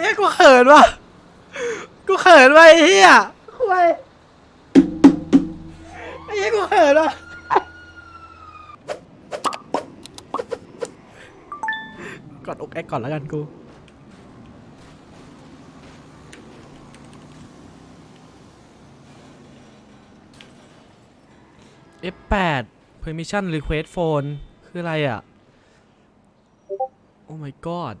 เฮ้ยกูเขินว่ะกูเขินว่ะไอ้เหี้ยคุยไอ้เหี้ยกูเขินว่ะกอดอกแอกก่อนแล้วกันกู F8 permission request phone คืออะไรอะ โอ้ my god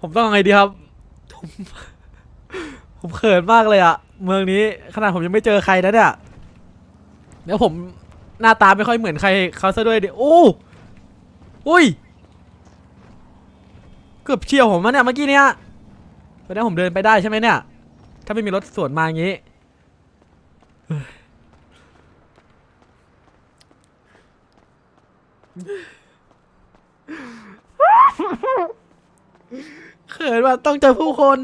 ผมต้องอาไงดีครับ ผม ผมเขินมากเลยอะเมืองนี้ขนาดผมยังไม่เจอใครนะเนี่ยแล้วผมหน้าตาไม่ค่อยเหมือนใครเขาซะด้วยดิโอ้อุ้ยเกือบเฉียวผมมาเนี่ยเมื่อกี้เนี่ยตอนนี้ผมเดินไปได้ใช่ไหมเนี่ย ถ้าไม่มีรถสวนมาอย่างนี้เฮ้ยเขินว่าต้องเจอผู้คน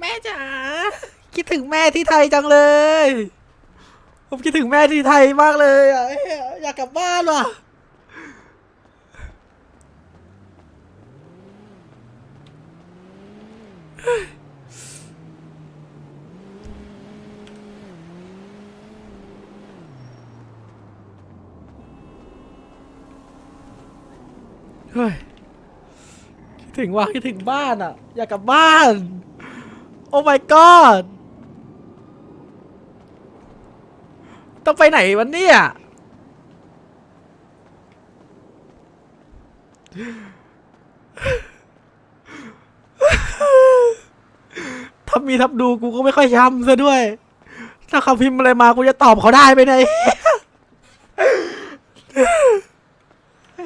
แม่จ๋าคิดถึงแม่ที่ไทยจังเลย ผมคิดถึงแม่ที่ไทยมากเลยอะเอ้ยอยากกลับบ้านว่ะ เฮ้ยคิดถึงว่าคิดถึงบ้านอะ อยากกลับบ้าน โอ้ my god ต้องไปไหนวันนี้อะทับมีทับดูกูก็ไม่ค่อยย้ำซะด้วย ถ้าเขาพิมพ์อะไรมากูจะตอบเขาได้ไปไหน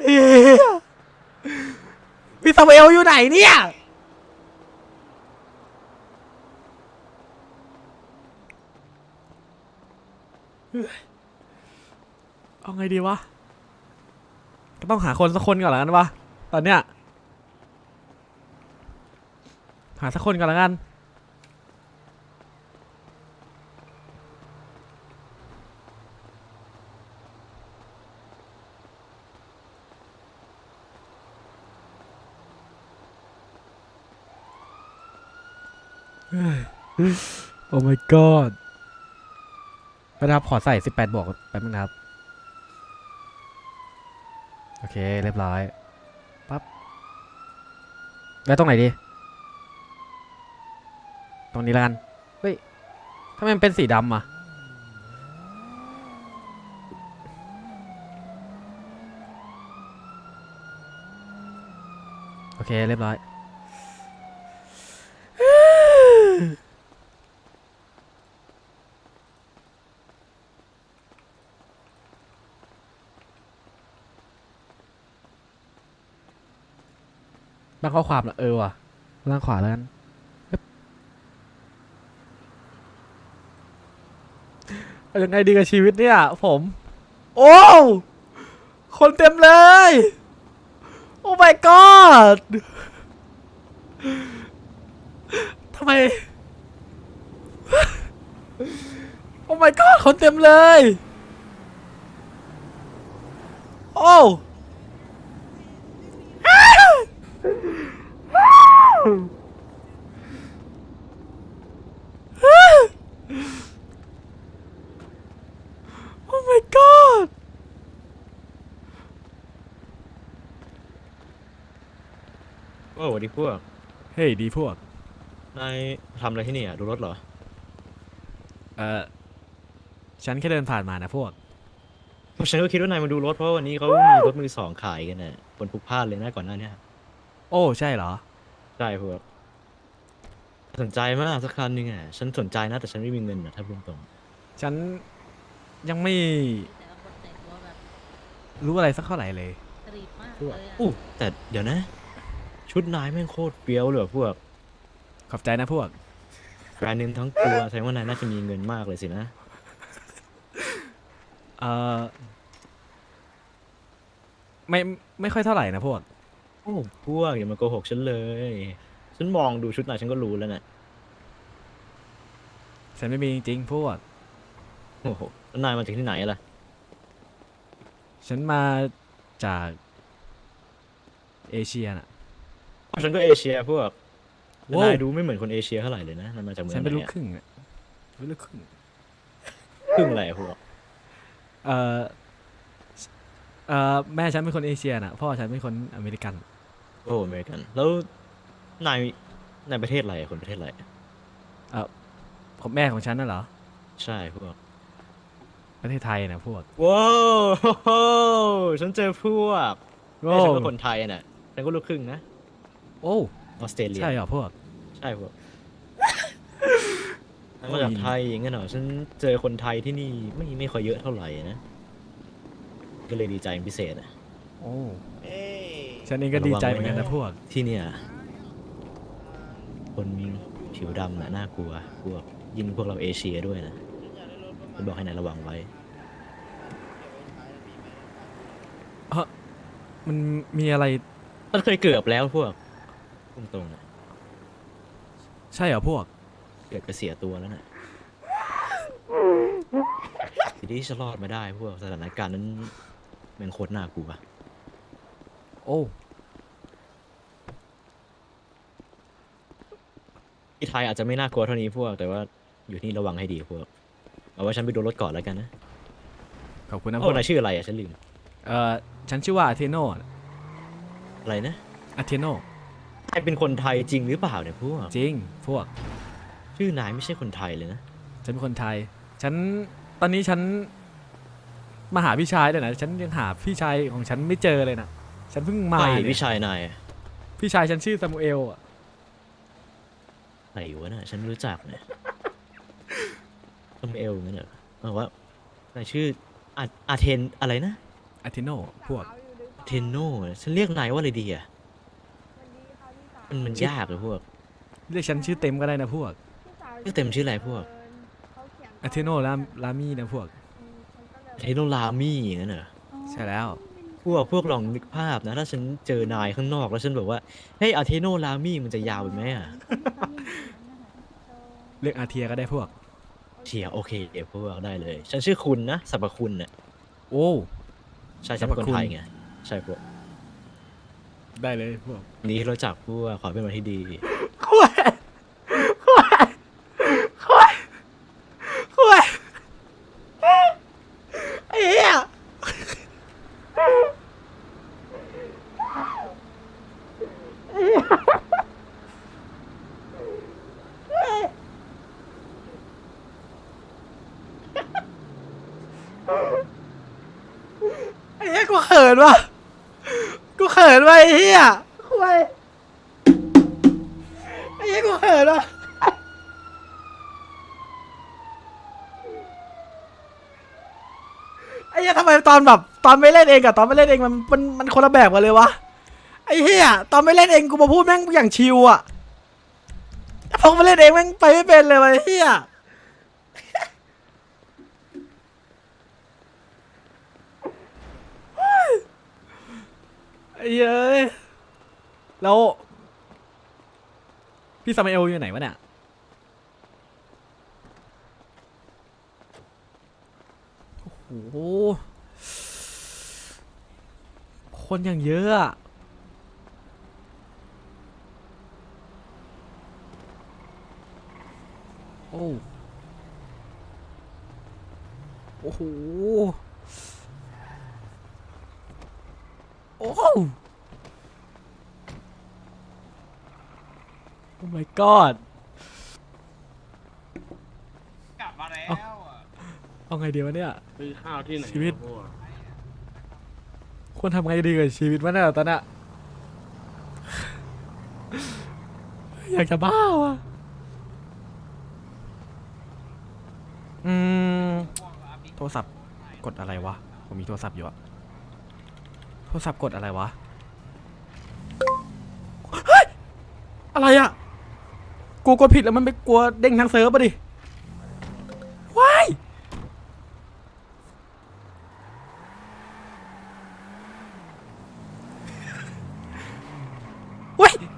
เหี้ยพี่ซาเว ลอยู่ไหนเนี่ย เอาไงดีวะ ก็ต้องหาคนสักคนก่อนแล้วกันวะ ตอนเนี้ย หาสักคนก่อนแล้วกัน โอ้ my god ไปนะครับขอใส่ 18 บวกแป๊บนึงนะครับ โอเค เรียบร้อยปั๊บแล้วตรงไหนดี ตรงนี้แล้วกัน เฮ้ยทำไมมันเป็นสีดำอะโอเค เรียบร้อย ตั้งข้อความเหรอเออว่ะล่างขวาแล้วกันเอายังไงดีกับชีวิตเนี่ย ผม โอ้ คนเต็มเลย โอ้ my god ทำไม โอ้ my god คนเต็มเลย โอ้โอ้ my god โอ้สวัสดีพวก เฮ้ยดีพวก นายทำอะไรที่นี่อะ ดูรถเหรอ เออฉันแค่เดินผ่านมานะพวก ฉันก็คิดว่านายมาดูรถเพราะว่าวันนี้เขามีรถมือสองขายกันน่ะคนพลุกพล่านเลยนะก่อนหน้าเนี้ยโอ้ใช่เหรอ ใช่พวกสนใจมากสักคันหนึงอะ ฉันสนใจนะแต่ฉันไม่มีเงินอะถ้าพูดตรงฉันยังไม่แต่ละคนแต่งตัวแบบรู้อะไรสักเท่าไหร่เลยสตรีทมากพวกเลยอะอู้แต่เดี๋ยวนะชชุดนายแม่งโคตรเปรี้ยวเลยว่ะพวก ขอบใจนะพวก แบรนด์เนมทั้งตัวแสดงว่านายน่าจะมีเงินมากเลยสินะ เออไม่ไม่ค่อยเท่าไหร่นะพวก โอ้พวกอย่ามาโกหกฉันเลย ฉันมองดูชุดนายฉันก็รู้แล้วนะฉันไม่มีจริงๆพวก โอ้โหแล้วนายมาจากที่ไหนล่ะ ฉันมาจากเอเชียน่ะ ฉันก็เอเชียพวก แต่โว้นายดูไม่เหมือนคนเอเชียเท่าไหร่เลยนะนายมาจากเมืองฉันไหเป็นนลูกอะครึ่งอะเป็นลูกครึ่ง ครึ่งอะไรอะพวกเออเออแม่ฉันเป็นคนเอเชียน่ะ พ่อฉันเป็นคนอเมริกัน โอ้อเมริกัน แล้วนายนายประเทศอะไรอะคนประเทศอะไรอะของแม่ของฉันน่ะเหรอ ใช่พวกประเทศไทยนะพวกว้าวฉันเจอพวกโอ้แม่ฉันก็คนไทยน่ะฉันก็ลูกครึ่งนะ โอ้ ออสเตรเลีย ใช่เหรอพวก ใช่พวกฉันมาจากไทยอย่างเงี้ยเหรอฉันเจอคนไทยที่นี่ไม่ไม่ค่อยเยอะเท่าไหร่นะ ก็เลยดีใจเป็นพิเศษอะ โอ้ฉันเองก็ดีใจเหมือนกันนะพวก ที่เนี่ย คนผิวดำน่ะน่ากลัว พวกยิ่งพวกเราเอเชียด้วยนะฉันบอกให้นายระวังไว้ มันมีอะไรมันเคยเกือบแล้วพวก ตรงๆนะใช่เหรอพวก เกือบจะเสียตัวแล้วนะทีนี้จะรอดมาได้พวกสถานการณ์นั้นแมันโคตรน่ากลัวโอ้ที่ไทยอาจจะไม่น่ากลัวเท่านี้พวก แต่ว่าอยู่ที่นี่ระวังให้ดีพวกเอาไว้ฉันไปโดนรถก่อนแล้วกันนะขอบคุณนะพโอ้วกนายชื่ออะไรอะฉันลืมเออฉันชื่อว่าอาเทโนอะไรนะอาเทโน นายเป็นคนไทยจริงหรือเปล่าเนี่ยพวกจริง พวก ชื่อนายไม่ใช่คนไทยเลยนะ ฉันเป็นคนไทย ฉัน ตอนนี้ฉัน มาหาพี่ชายด้วยนะ ฉันยังหาพี่ชายของฉันไม่เจอเลยนะ ฉันเพิ่งมาใครเนี่ยพี่ชายนายอะพี่ชายฉันชื่อซามูเอลอะไหนวะน่ะฉันไม่รู้จักเนี่ยทำเอลงั้นเหรอบอกว่านายชื่ออาอาเทนอะไรนะอาเทโนพวก เทนโนฉันเรียกนายว่าอะไรดีอะ มันมันยากเลยพวก เรียกฉันชื่อเต็มก็ได้นะพวกชื่อเต็มชื่ออะไรพวก อาเทโนลาลามี่นะพวกเทนโนลามี่อย่างนั้นเหรอ ใช่แล้ว พวกพวกลองนึกภาพนะ ถ้าฉันเจอนายข้างนอกแล้วฉันบอกว่า เฮ้ยอาเทโนลามี่มันจะยาวไปไหมอะเรียกอาเทียก็ได้พวกเชียร์โอเคเดี๋ยวพวกได้เลย ฉันชื่อคุณนะสรรพคุณน่ะโอ้ ใช่ฉันเป็นคนสรรพคุณไทยไง ใช่พวก ได้เลยพวกดีที่รู้จักพวกขอเป็นวันที่ดีคุยคุยคุยคุยไอ้เหี้ยไอ้เหี้ยกูเขินว่ะกู เขินว่ะไอ้เหี้ยคุยไอ้เหี้ยกูเขินอะไอ้เหี้ยทำไมตอนแบบตอนไม่เล่นเองกับตอนไม่เล่นเองมันมันมันคนละแบบกันเลยวะไอ้เหี้ยตอนไม่เล่นเองกูมาพูดแม่งอย่างชิวอะพอมาเล่นเองแม่งไปไม่เป็นเลยวะไอ้เหี้ยไอ้ เอ้ยเอ้ยแล้ว พี่ซามาเอลอยู่ไหนวะเนี่ยโอ้โหคนอย่างเยอะอะโอ้โอ้โห โอ้โอ้ my god กลับมาแล้วเอ้าอะเอาไงดีวะเนี่ย ซื้อข้าวที่ไหนชีวิต พกควรทำไงดีกับชีวิตวะเนี่ยตอนเนี้ย อยากจะบ้าวะอืม โทรศัพท์กดอะไรวะ ผมมีโทรศัพท์อยู่อะโท รศัพท์กดอะไรวะ เฮ้ย อะไรอะกูกดผิดแล้วมันไปกลัวเด้งทางเซิร์ฟปะดิ